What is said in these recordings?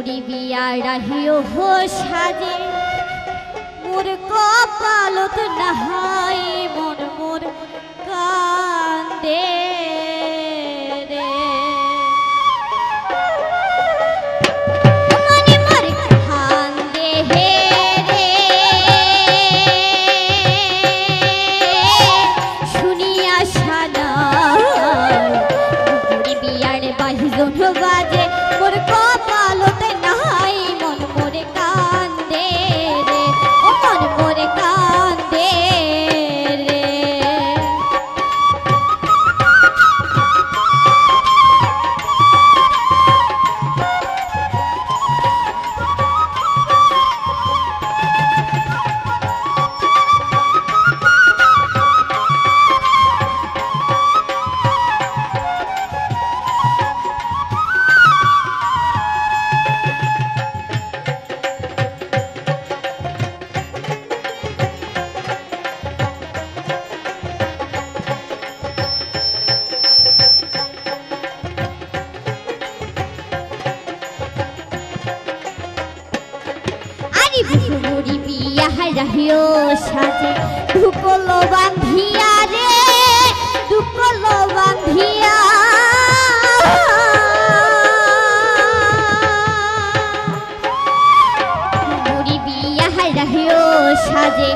পুরি বিয়া রাহিও হো সাজে মোর কপালত নাহাই মন মোর কান্দে মনে মোর বিয়া সাজে ঢুকলো বান্ধিয়া রে ঢুকলো বান্ধিয়া। বুড়ি রাহিও সাজে।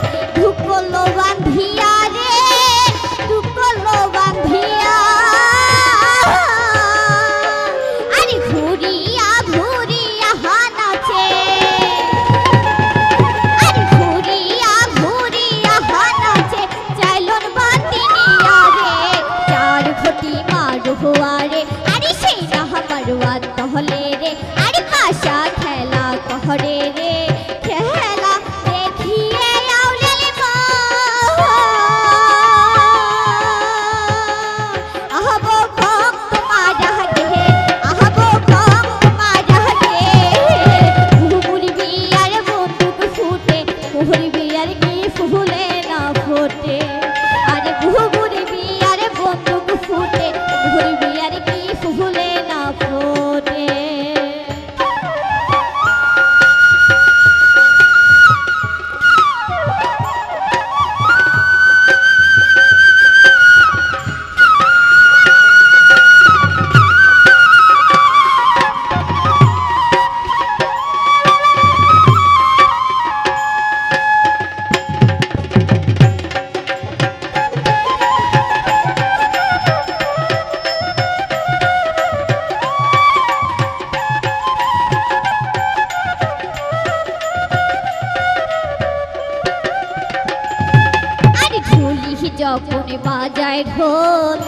যখন বাজায় ঢোল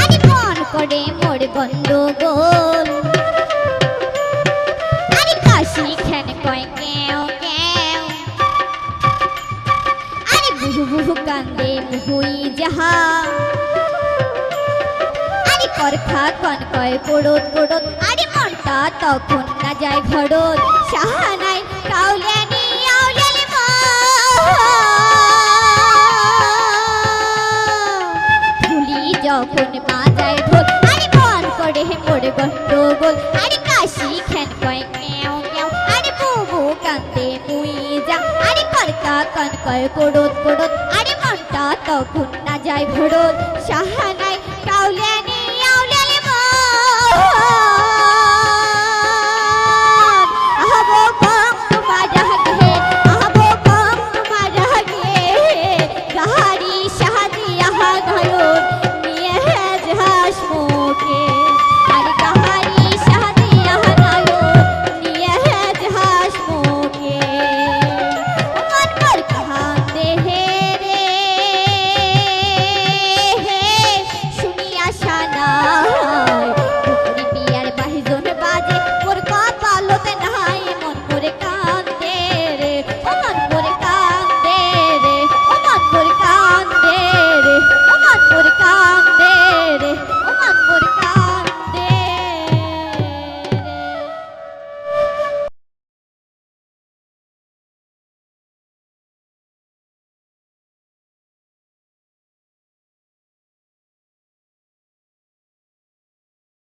আরে মন করে মোর গন্ডগোল। আরে কাশি খেন কয় কেও কেও আরে বুহু বুহু কান্দে মুহুই যাহা। আরে করখা কন কয় পড়ত পড়ত। আরে মনটা তখন না যায় ঘরত। সাহানাই যখন বাজায় ঢোল, আরে মন করে মোর গন্ডগোল। আরে কাশি খেন কয় কেও কেও আরে বুবু কান্দে মুই যা আরে করকা কন কয় কোডোত পড়ত আরে মনটা তখন না যায় ভরত। সাহানাই কাউলে